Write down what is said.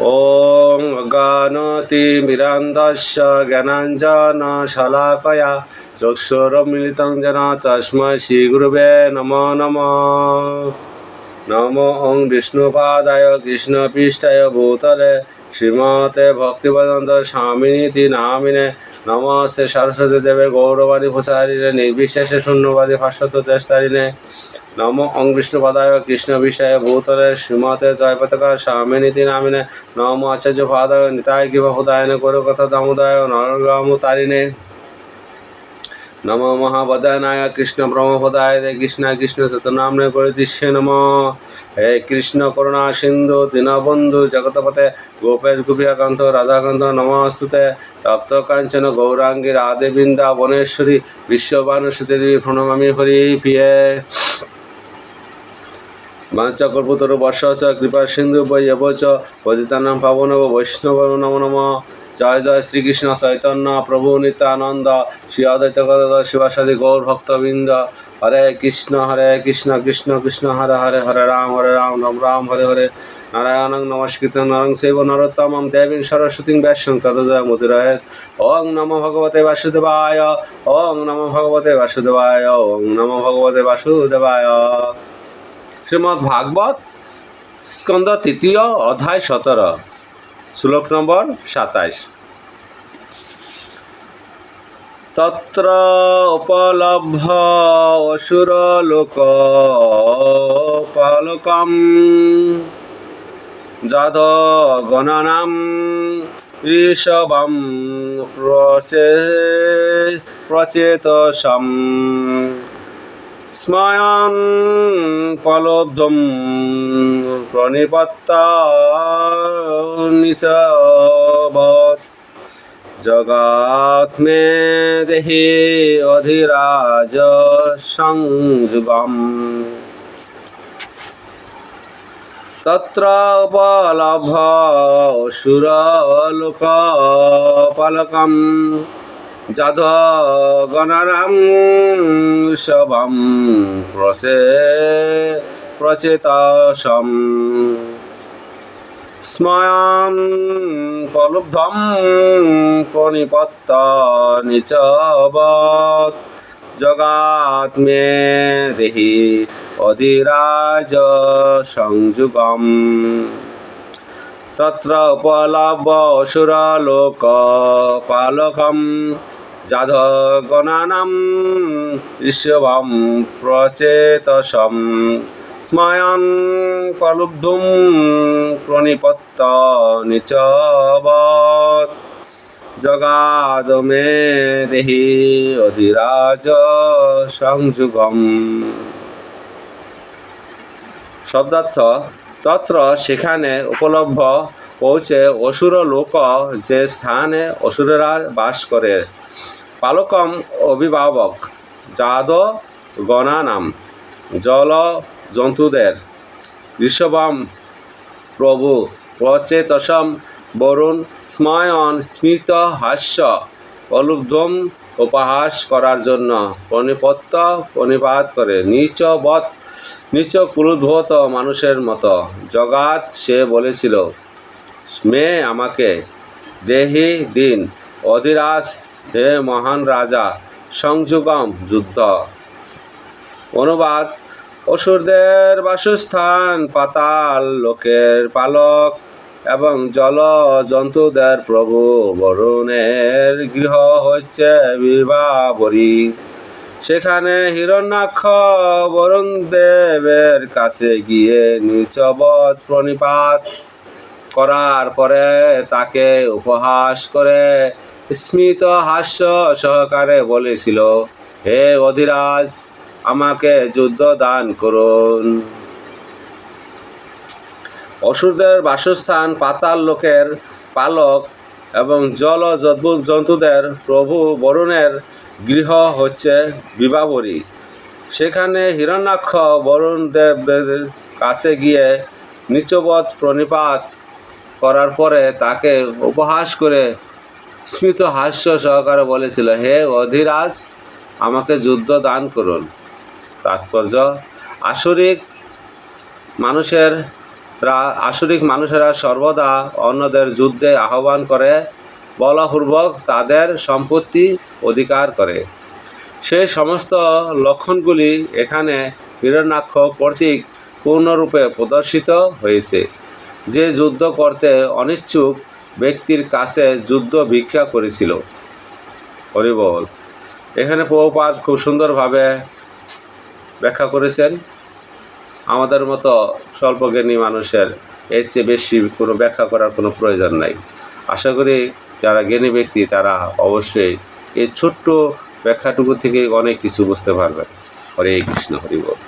ॐ अज्ञानतिमिरान्धस्य ज्ञानाञ्जनशलाकया चक्षुरमिलितं जना तस्मै श्रीगुरुवे नमो नमः नमो ॐ विष्णुपादाय कृष्णपृष्ठाय भूतले श्रीमते भक्तिवेदान्त स्वामिनीति नामिने नमस्ते सरस्वती देवे गौरवाणी प्रसारिणे निर्विशेषे शून्यवादी ভাস্বত দেশতারিণে নম অং বিষ্ণুপদায় কৃষ্ণ বিষয়ে ভূতলে শ্রীমতে জয়পতাকা স্বামিনীতি নামিনে। নম আচার্য পাদায় নিতায় কিবা হুদায়নে করো কথা দামোদয় নরগ্রাম তারিণে। নম মহাবদানায় কৃষ্ণ ব্রহ্মপদায় দে কৃষ্ণ কৃষ্ণ সতনামনে করে দৃশ্যে নম। হে কৃষ্ণ করুণা সিন্ধু দীনবন্ধু জগতপতে গোপেশ গোপিকান্ত রাধাকান্ত নমস্তুতে। তপ্ত কাঞ্চন গৌরাঙ্গী রাধে বৃন্দা বনেশ্বরী বিশ্ববানুসুতে দেবী প্রণমামি হরি প্রিয়ে বাঞ্চকল্পতরু বর্ষ চ কৃপা সিন্ধু বৈব চ পতিতানাম পাবন বৈষ্ণব নম নম। জয় জয় শ্রীকৃষ্ণ চৈতন্য, প্রভু নিত্যানন্দ, শ্রী অদ্বৈত গদাধর শিবাসাদি গৌর ভক্তবৃন্দ। হরে কৃষ্ণ হরে কৃষ্ণ কৃষ্ণ কৃষ্ণ, হরে হরে হরে রাম হরে রাম রাম রাম, হরে হরে। নারায়ণং নমস্কৃত নরং শৈব নরোত্তমম দেবীং সরস্বতীং ব্যাসং তদজয় মুদিরয়ে ওং নমো ভগবতে বাসুদেবায়, ওং নমো ভগবতে বাসুদেবায়, ওং নমো ভগবতে বাসুদেবায়। শ্রীমদ্ ভাগবত স্কন্দ তৃতীয় অধ্যায় সতেরো, শ্লোক নম্বর সাতাইশ। তত্র উপলভ্য অসুর লোক পালকম যদ গণনাম ঋষভম প্রচে প্রচেতসম। স্ময়ন পলব্ধম প্রণিপত্তা নিচবৎ জগাত্মে দেহি অধিরাজ সংযুগম। তত্র উপলভ্য সুরলোকপালকম। যদ গণরাম সবম প্রসে প্রচেতসম স্ময়ন প্রলুব্ধম প্রণিপত্ত নিচবৎ জগাত্মে দেহি অধিরাজ সংযুগম তত্র উপলভ্য অসুরলোক পালকম যাধগণানাম ঋষভম প্রচেতসম স্ময়ন প্রলুব্ধুম প্রণিপত্ত নিচবৎ জগাদ দেহি অধিরাজ সংযুগম শব্দার্থ তত্র সেখানে উপলব্ধ পৌঁছে অসুর লোক যে স্থানে অসুরেরা বাস করে। পালকম অভিভাবক যাদ গণা নাম। জল জন্তুদের। ঋষভম প্রভু প্রচেতসম বরুণ স্ময়ন স্মিত হাস্য অলুব্ধম উপহাস করার জন্য প্রণিপত্য প্রণিপাত করে নিচবৎ নিচ ক্রুদ্ধত মানুষের মতো জগাত সে বলেছিল, মে আমাকে দেহি দিন অধিরাজ হে মহান রাজা, সংযুগম যুদ্ধ। অনুবাদ, অসুরদের বাসস্থান, পাতাল, লোকের পালক এবং জল জন্তুদের প্রভু বরুণের গৃহ হচ্ছে বিবাবরী। সেখানে হিরণ্যাক্ষ বরুণ দেবের কাছে গিয়ে নিচবৎ প্রণিপাত করার পরে তাকে উপহাস করে স্মিত হাস্য সহকারে বলেছিল, হে অধিরাজ, আমাকে যুদ্ধ দান করুন। অসুরদের বাসস্থান, পাতাল লোকের পালক এবং জল জন্তু- জন্তুদের প্রভু বরুণের গৃহ হচ্ছে বিবাবরী। সেখানে হিরণ্যাক্ষ বরুণ দেবের কাছে গিয়ে নিচবৎ প্রণিপাত করার পরে তাকে উপহাস করে স্মিত হাস্য সহকারে বলেছিল, হে অধিরাজ, আমাকে যুদ্ধ দান করুন। তাৎপর্য, আসরিক মানুষের আসরিক মানুষেরা সর্বদা অন্যদের যুদ্ধে আহ্বান করে, বলপূর্বক তাদের সম্পত্তি অধিকার করে। সেই সমস্ত লক্ষণগুলি এখানে হিরণ্যাক্ষ কর্তৃক পূর্ণরূপে প্রদর্শিত হয়েছে। যে যুদ্ধ করতে অনিচ্ছুক ব্যক্তির কাছে যুদ্ধ ভিক্ষা করেছিল। হরিবল এখানে প্রভুপাত খুব সুন্দরভাবে ব্যাখ্যা করেছেন। আমাদের মতো স্বল্পজ্ঞানী মানুষের এর চেয়ে বেশি কোনো ব্যাখ্যা করার কোনো প্রয়োজন নাই। আশা করি যারা জ্ঞানী ব্যক্তি, তারা অবশ্যই এই ছোট্ট ব্যাখ্যাটুকু থেকে অনেক কিছু বুঝতে পারবেন। হরে কৃষ্ণ, হরি বল।